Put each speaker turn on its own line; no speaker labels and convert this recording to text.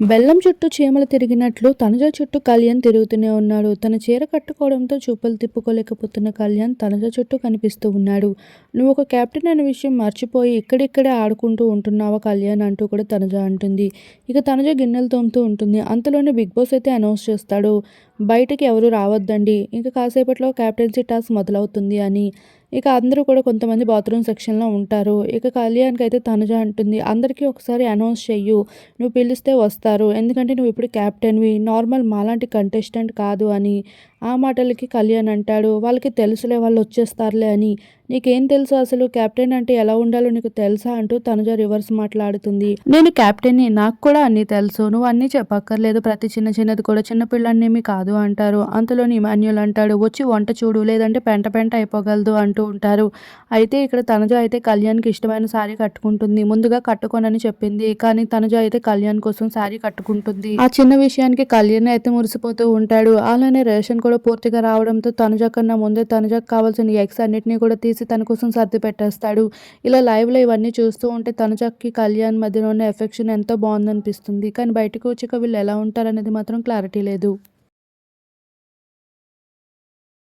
బెల్లం చుట్టూ చీమలు తిరిగినట్లు తనుజ చుట్టూ కళ్యాణ్ తిరుగుతూనే ఉన్నాడు. తన చీర కట్టుకోవడంతో చూపులు తిప్పుకోలేకపోతున్న కళ్యాణ్ తనుజ చుట్టూ కనిపిస్తూ ఉన్నాడు. నువ్వు ఒక కెప్టెన్ అనే విషయం మర్చిపోయి ఇక్కడిక్కడే ఆడుకుంటూ ఉంటున్నావా కళ్యాణ్? అంటూ కూడా తనుజ అంటుంది. ఇక తనుజ గిన్నెలు తోముతూ ఉంటుంది. అంతలోనే బిగ్ బాస్ అయితే అనౌన్స్ చేస్తాడు. బయటకి ఎవరు రావద్దండి. ఇంకా కాసేపట్లో కెప్టెన్సీ టాస్క్ మొదలవుతుంది అని ఇక అందరూ కూడా కొంతమంది బాత్రూమ్ సెక్షన్లో ఉంటారు. ఇక కళ్యాణ్కి అయితే తనుజ అంటుంది అందరికీ ఒకసారి అనౌన్స్ చెయ్యు నువ్వు పిలిస్తే వస్తారు. ఎందుకంటే నువ్వు ఇప్పుడు క్యాప్టెన్వి నార్మల్ మాలాంటి కంటెస్టెంట్ కాదు అని. ఆ మాటలకి కళ్యాణ్ అంటాడు వాళ్ళకి తెలుసులే వాళ్ళు వచ్చేస్తారులే అని. నీకేం తెలుసు అసలు? కెప్టెన్ అంటే ఎలా ఉండాలో నీకు తెలుసా? అంటూ తనుజ రివర్స్ మాట్లాడుతుంది. నేను కెప్టెన్ని నాకు కూడా అన్నీ తెలుసు. నువ్వు అన్నీ చెప్పక్కర్లేదు. ప్రతి చిన్న చిన్నది కూడా చిన్న పిల్లన్నేమి కాదు అంటారు. అంతలోని ఇమాన్యుల్ అంటాడు వచ్చి వంట చూడు లేదంటే పెంట పెంట అయిపోగలదు అంటూ ఉంటారు. అయితే ఇక్కడ తనుజ అయితే కళ్యాణ్కి ఇష్టమైన శారీ కట్టుకుంటుంది. ముందుగా కట్టుకోనని చెప్పింది కానీ తనుజ అయితే కళ్యాణ్ కోసం శారీ కట్టుకుంటుంది. ఆ చిన్న విషయానికి కళ్యాణ్ అయితే మురిసిపోతూ ఉంటాడు. అలానే రేషన్ కూడా పూర్తిగా రావడంతో తనుజ కన్నా ముందే తనుజకు కావాల్సిన ఎగ్స్ అన్నిటినీ కూడా తీసి తన కోసం సర్ది పెట్టేస్తాడు. ఇలా లైవ్లో ఇవన్నీ చూస్తూ ఉంటే తనుజకి కళ్యాణ్ మధ్యలో ఉన్న ఎఫెక్షన్ ఎంతో బాగుందనిపిస్తుంది. కానీ బయటకు వచ్చాక వీళ్ళు ఎలా ఉంటారనేది మాత్రం క్లారిటీ లేదు.